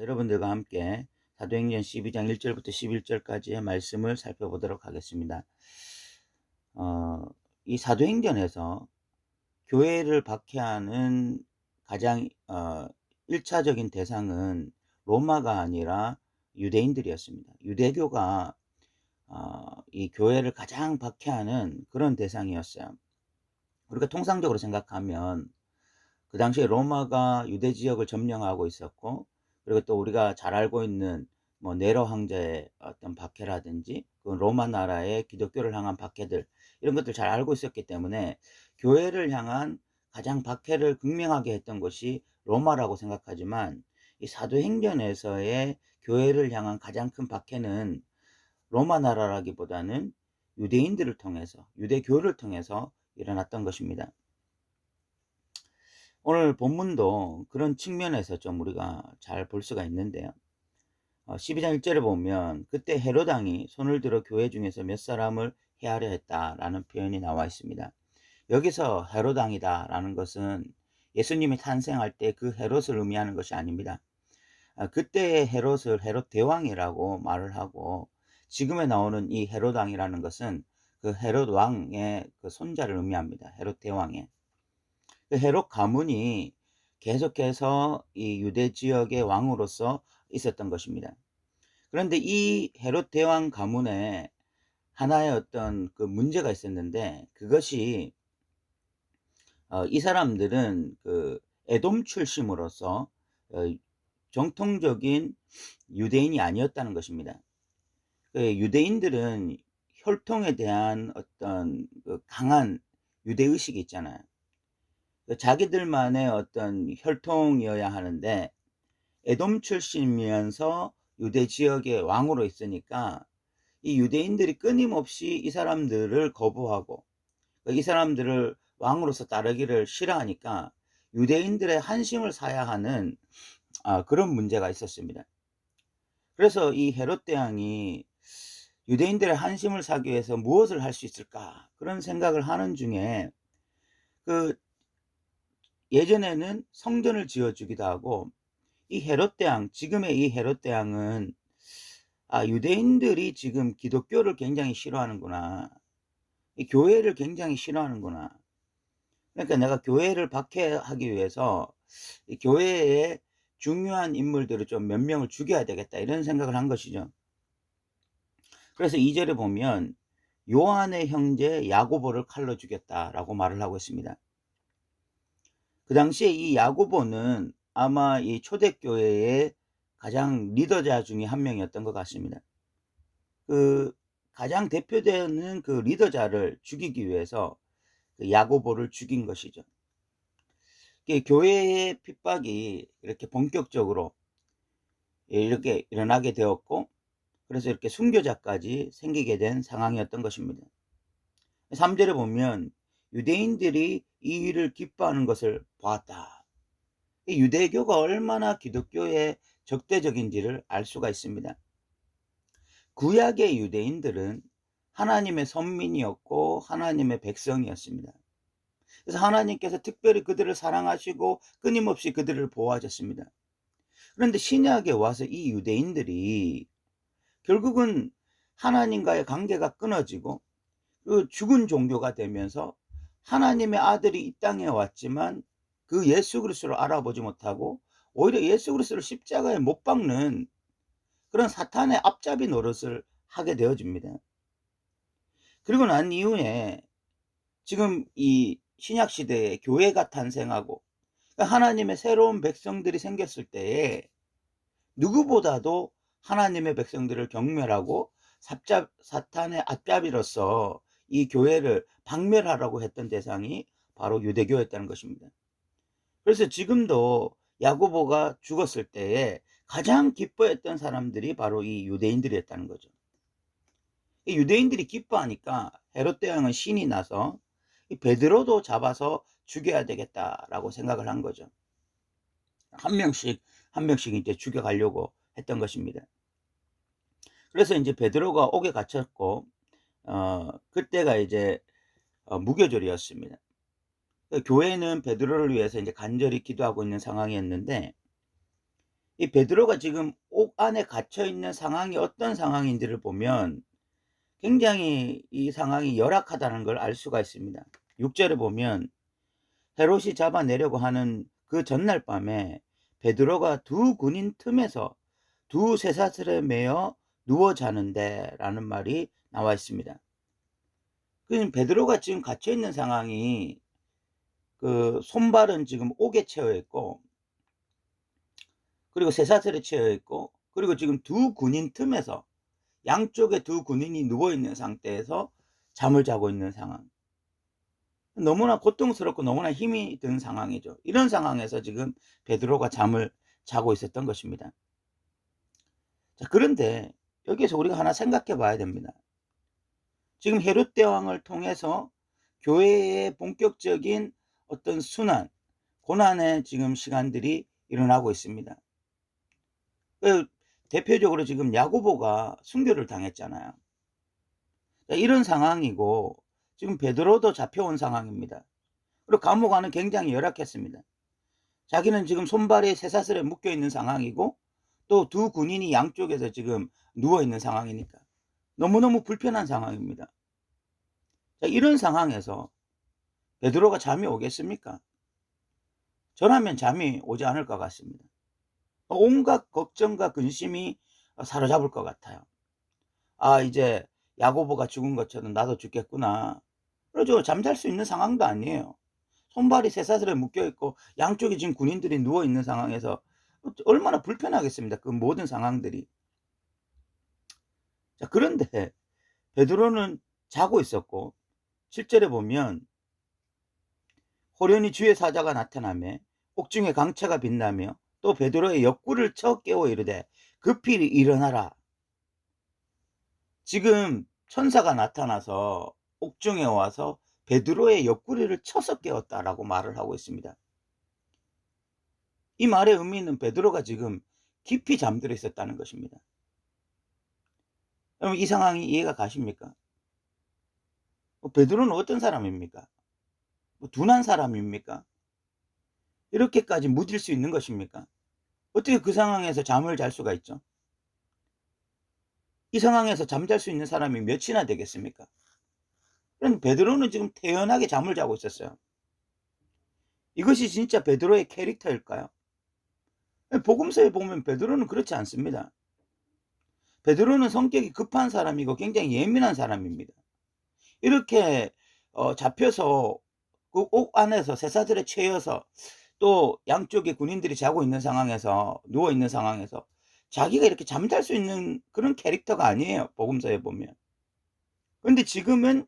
여러분들과 함께 사도행전 12장 1절부터 11절까지의 말씀을 살펴보도록 하겠습니다. 어, 이 사도행전에서 교회를 박해하는 가장 어, 1차적인 대상은 로마가 아니라 유대인들이었습니다. 유대교가 어, 이 교회를 가장 박해하는 그런 대상이었어요. 우리가 통상적으로 생각하면 그 당시에 로마가 유대 지역을 점령하고 있었고 그리고 또 우리가 잘 알고 있는 뭐 네로 황제의 어떤 박해라든지 그 로마 나라의 기독교를 향한 박해들 이런 것들 잘 알고 있었기 때문에 교회를 향한 가장 박해를 극명하게 했던 것이 로마라고 생각하지만 이 사도행전에서의 교회를 향한 가장 큰 박해는 로마 나라라기보다는 유대인들을 통해서 유대교를 통해서 일어났던 것입니다. 오늘 본문도 그런 측면에서 좀 우리가 잘 볼 수가 있는데요. 12장 어, 1절에 보면 그때 헤로당이 손을 들어 교회 중에서 몇 사람을 해하려 했다라는 표현이 나와 있습니다. 여기서 헤로당이다라는 것은 예수님이 탄생할 때 그 헤롯을 의미하는 것이 아닙니다. 아, 그때의 헤롯을 헤롯 대왕이라고 말을 하고 지금에 나오는 이 헤로당이라는 것은 그 헤롯 왕의 그 손자를 의미합니다. 헤롯 대왕의. 그 헤롯 가문이 계속해서 이 유대 지역의 왕으로서 있었던 것입니다. 그런데 이 헤롯 대왕 가문에 하나의 어떤 그 문제가 있었는데 그것이 어, 이 사람들은 그 에돔 출신으로서 어, 정통적인 유대인이 아니었다는 것입니다. 그 유대인들은 혈통에 대한 어떤 그 강한 유대 의식이 있잖아요. 그 자기들만의 어떤 혈통이어야 하는데 에돔 출신이면서 유대 지역의 왕으로 있으니까 이 유대인들이 끊임없이 이 사람들을 거부하고 이 사람들을 왕으로서 따르기를 싫어하니까 유대인들의 한심을 사야 하는 아, 그런 문제가 있었습니다. 그래서 이 헤롯 대왕이 유대인들의 한심을 사기 위해서 무엇을 할 수 있을까 그런 생각을 하는 중에 그 예전에는 성전을 지어주기도 하고 이 헤롯 대왕 지금의 이 헤롯 대왕은 아 유대인들이 지금 기독교를 굉장히 싫어하는구나 이 교회를 굉장히 싫어하는구나 그러니까 내가 교회를 박해하기 위해서 이 교회에 중요한 인물들을 좀 몇 명을 죽여야 되겠다 이런 생각을 한 것이죠. 그래서 2절에 보면 요한의 형제 야고보를 칼로 죽였다라고 말을 하고 있습니다. 그 당시에 이 야고보는 아마 이 초대교회의 가장 리더자 중에 한 명이었던 것 같습니다. 그 가장 대표되는 그 리더자를 죽이기 위해서 그 야고보를 죽인 것이죠. 교회의 핍박이 이렇게 본격적으로 이렇게 일어나게 되었고 그래서 이렇게 순교자까지 생기게 된 상황이었던 것입니다. 3절에 보면 유대인들이 이 일을 기뻐하는 것을 보았다. 유대교가 얼마나 기독교의 적대적인지를 알 수가 있습니다. 구약의 유대인들은 하나님의 선민이었고 하나님의 백성이었습니다. 그래서 하나님께서 특별히 그들을 사랑하시고 끊임없이 그들을 보호하셨습니다. 그런데 신약에 와서 이 유대인들이 결국은 하나님과의 관계가 끊어지고 그 죽은 종교가 되면서 하나님의 아들이 이 땅에 왔지만 그 예수 그리스도를 알아보지 못하고 오히려 예수 그리스도를 십자가에 못 박는 그런 사탄의 앞잡이 노릇을 하게 되어집니다. 그리고 난 이후에 지금 이 신약 시대에 교회가 탄생하고 그러니까 하나님의 새로운 백성들이 생겼을 때에 누구보다도 하나님의 백성들을 경멸하고 사탄의 앞잡이로서 이 교회를 박멸하라고 했던 대상이 바로 유대교였다는 것입니다. 그래서 지금도 야고보가 죽었을 때에 가장 기뻐했던 사람들이 바로 이 유대인들이었다는 거죠. 이 유대인들이 기뻐하니까 헤롯 대왕은 신이 나서 베드로도 잡아서 죽여야 되겠다라고 생각을 한 거죠. 한 명씩 한 명씩 이제 죽여가려고 했던 것입니다. 그래서 이제 베드로가 옥에 갇혔고 어 그때가 이제 어, 무교절이었습니다. 교회는 베드로를 위해서 이제 간절히 기도하고 있는 상황이었는데 이 베드로가 지금 옥 안에 갇혀 있는 상황이 어떤 상황인지를 보면 굉장히 이 상황이 열악하다는 걸 알 수가 있습니다. 6절에 보면 헤롯이 잡아내려고 하는 그 전날 밤에 베드로가 두 군인 틈에서 두 쇠사슬에 매어 누워 자는데 라는 말이 나와 있습니다. 그 베드로가 지금 갇혀 있는 상황이 그 손발은 지금 옥에 채워 있고 그리고 쇠사슬에 채워 있고 그리고 지금 두 군인 틈에서 양쪽에 두 군인이 누워 있는 상태에서 잠을 자고 있는 상황. 너무나 고통스럽고 너무나 힘이 든 상황이죠. 이런 상황에서 지금 베드로가 잠을 자고 있었던 것입니다. 자, 그런데 여기에서 우리가 하나 생각해 봐야 됩니다. 지금 헤롯 대왕을 통해서 교회의 본격적인 어떤 순환, 고난의 지금 시간들이 일어나고 있습니다. 그 대표적으로 지금 야고보가 순교를 당했잖아요. 이런 상황이고 지금 베드로도 잡혀온 상황입니다. 그리고 감옥 안은 굉장히 열악했습니다. 자기는 지금 손발이 쇠사슬에 묶여 있는 상황이고 또 두 군인이 양쪽에서 지금 누워 있는 상황이니까 너무너무 불편한 상황입니다. 자, 이런 상황에서 베드로가 잠이 오겠습니까? 저라면 잠이 오지 않을 것 같습니다. 온갖 걱정과 근심이 사로잡을 것 같아요. 아, 이제 야고보가 죽은 것처럼 나도 죽겠구나. 그러죠. 잠잘 수 있는 상황도 아니에요. 손발이 쇠사슬에 묶여 있고 양쪽에 지금 군인들이 누워 있는 상황에서 얼마나 불편하겠습니다. 그 모든 상황들이. 자, 그런데 베드로는 자고 있었고 7절에 보면 호련히 주의 사자가 나타나며 옥중에 강차가 빛나며 또 베드로의 옆구를 쳐 깨워 이르되 급히 일어나라. 지금 천사가 나타나서 옥중에 와서 베드로의 옆구리를 쳐서 깨웠다라고 말을 하고 있습니다. 이 말의 의미는 베드로가 지금 깊이 잠들어 있었다는 것입니다. 여러분 이 상황이 이해가 가십니까? 뭐 베드로는 어떤 사람입니까? 뭐 둔한 사람입니까? 이렇게까지 무딜 수 있는 것입니까? 어떻게 그 상황에서 잠을 잘 수가 있죠? 이 상황에서 잠잘 수 있는 사람이 몇이나 되겠습니까? 그럼 베드로는 지금 태연하게 잠을 자고 있었어요. 이것이 진짜 베드로의 캐릭터일까요? 복음서에 보면 베드로는 그렇지 않습니다. 베드로는 성격이 급한 사람이고 굉장히 예민한 사람입니다. 이렇게 어, 잡혀서 그 옥 안에서 새사들에 채여서 또 양쪽에 군인들이 자고 있는 상황에서 누워 있는 상황에서 자기가 이렇게 잠잘 수 있는 그런 캐릭터가 아니에요. 복음서에 보면. 근데 지금은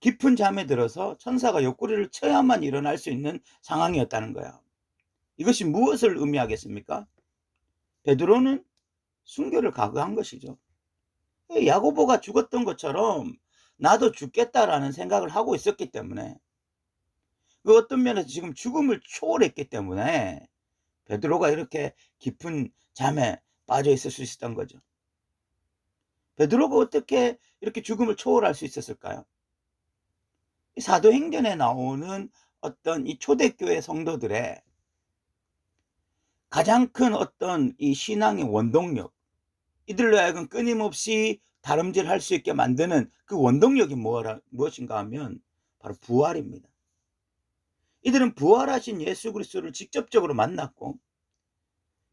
깊은 잠에 들어서 천사가 옆구리를 쳐야만 일어날 수 있는 상황이었다는 거야. 이것이 무엇을 의미하겠습니까? 베드로는 순교를 각오한 것이죠. 야고보가 죽었던 것처럼 나도 죽겠다라는 생각을 하고 있었기 때문에 그 어떤 면에서 지금 죽음을 초월했기 때문에 베드로가 이렇게 깊은 잠에 빠져 있을 수 있었던 거죠. 베드로가 어떻게 이렇게 죽음을 초월할 수 있었을까요? 사도행전에 나오는 어떤 이 초대교회 성도들의 가장 큰 어떤 이 신앙의 원동력, 이들로 하여금 끊임없이 다름질 할 수 있게 만드는 그 원동력이 뭐라, 무엇인가 하면 바로 부활입니다. 이들은 부활하신 예수 그리스도를 직접적으로 만났고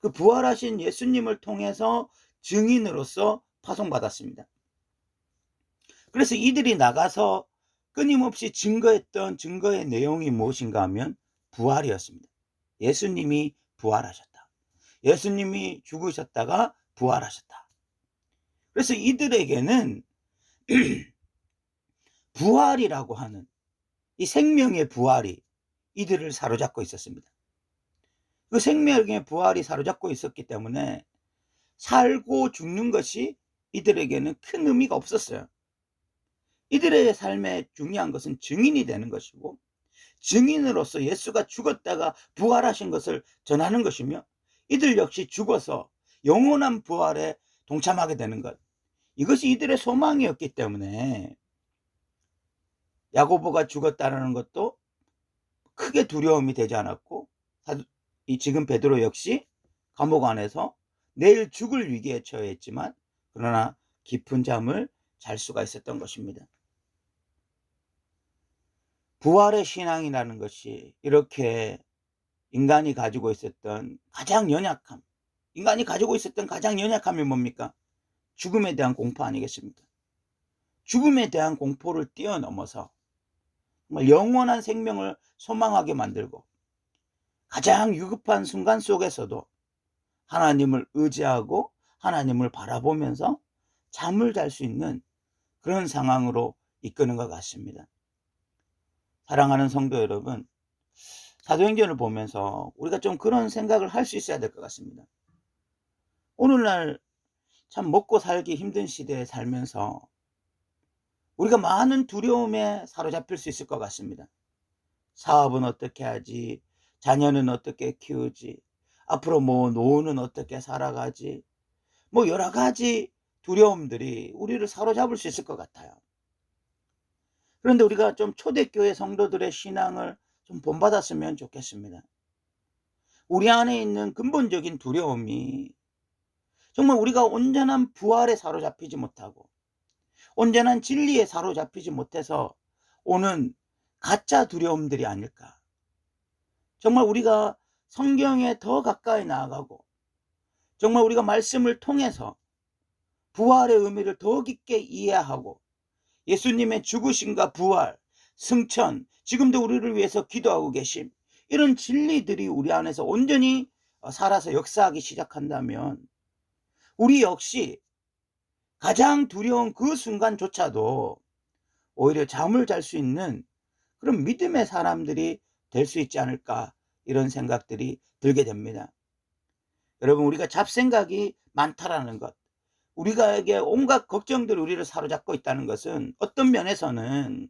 그 부활하신 예수님을 통해서 증인으로서 파송받았습니다. 그래서 이들이 나가서 끊임없이 증거했던 증거의 내용이 무엇인가 하면 부활이었습니다. 예수님이 부활하셨다. 예수님이 죽으셨다가 부활하셨다. 그래서 이들에게는 부활이라고 하는 이 생명의 부활이 이들을 사로잡고 있었습니다. 그 생명의 부활이 사로잡고 있었기 때문에 살고 죽는 것이 이들에게는 큰 의미가 없었어요. 이들의 삶에 중요한 것은 증인이 되는 것이고 증인으로서 예수가 죽었다가 부활하신 것을 전하는 것이며 이들 역시 죽어서 영원한 부활에 동참하게 되는 것. 이것이 이들의 소망이었기 때문에 야고보가 죽었다는 것도 크게 두려움이 되지 않았고 이 지금 베드로 역시 감옥 안에서 내일 죽을 위기에 처해 있지만 그러나 깊은 잠을 잘 수가 있었던 것입니다. 부활의 신앙이라는 것이 이렇게 인간이 가지고 있었던 가장 연약함, 인간이 가지고 있었던 가장 연약함이 뭡니까? 죽음에 대한 공포 아니겠습니까? 죽음에 대한 공포를 뛰어넘어서 영원한 생명을 소망하게 만들고 가장 위급한 순간 속에서도 하나님을 의지하고 하나님을 바라보면서 잠을 잘 수 있는 그런 상황으로 이끄는 것 같습니다. 사랑하는 성도 여러분, 사도행전을 보면서 우리가 좀 그런 생각을 할 수 있어야 될 것 같습니다. 오늘날 참 먹고 살기 힘든 시대에 살면서 우리가 많은 두려움에 사로잡힐 수 있을 것 같습니다. 사업은 어떻게 하지? 자녀는 어떻게 키우지? 앞으로 뭐 노후는 어떻게 살아가지? 뭐 여러 가지 두려움들이 우리를 사로잡을 수 있을 것 같아요. 그런데 우리가 좀 초대교회 성도들의 신앙을 좀 본받았으면 좋겠습니다. 우리 안에 있는 근본적인 두려움이 정말 우리가 온전한 부활에 사로잡히지 못하고 온전한 진리에 사로잡히지 못해서 오는 가짜 두려움들이 아닐까. 정말 우리가 성경에 더 가까이 나아가고 정말 우리가 말씀을 통해서 부활의 의미를 더 깊게 이해하고 예수님의 죽으심과 부활, 승천, 지금도 우리를 위해서 기도하고 계심 이런 진리들이 우리 안에서 온전히 살아서 역사하기 시작한다면 우리 역시 가장 두려운 그 순간조차도 오히려 잠을 잘 수 있는 그런 믿음의 사람들이 될 수 있지 않을까 이런 생각들이 들게 됩니다. 여러분 우리가 잡생각이 많다라는 것 우리가에게 온갖 걱정들이 우리를 사로잡고 있다는 것은 어떤 면에서는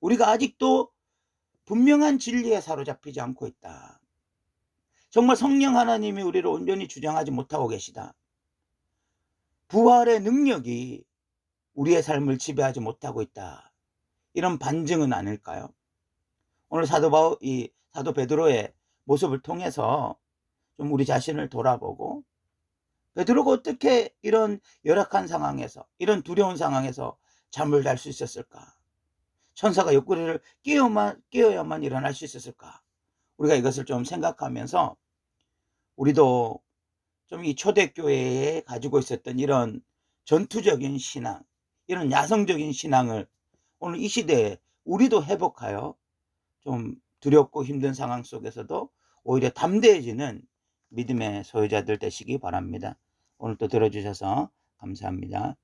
우리가 아직도 분명한 진리에 사로잡히지 않고 있다. 정말 성령 하나님이 우리를 온전히 주장하지 못하고 계시다. 부활의 능력이 우리의 삶을 지배하지 못하고 있다. 이런 반증은 아닐까요? 오늘 사도 바울, 이 사도 베드로의 모습을 통해서 좀 우리 자신을 돌아보고 베드로가 어떻게 이런 열악한 상황에서 이런 두려운 상황에서 잠을 잘 수 있었을까? 천사가 옆구리를 깨어만 깨어야만 일어날 수 있었을까? 우리가 이것을 좀 생각하면서 우리도 좀 이 초대교회에 가지고 있었던 이런 전투적인 신앙, 이런 야성적인 신앙을 오늘 이 시대에 우리도 회복하여 좀 두렵고 힘든 상황 속에서도 오히려 담대해지는 믿음의 소유자들 되시기 바랍니다. 오늘도 들어주셔서 감사합니다.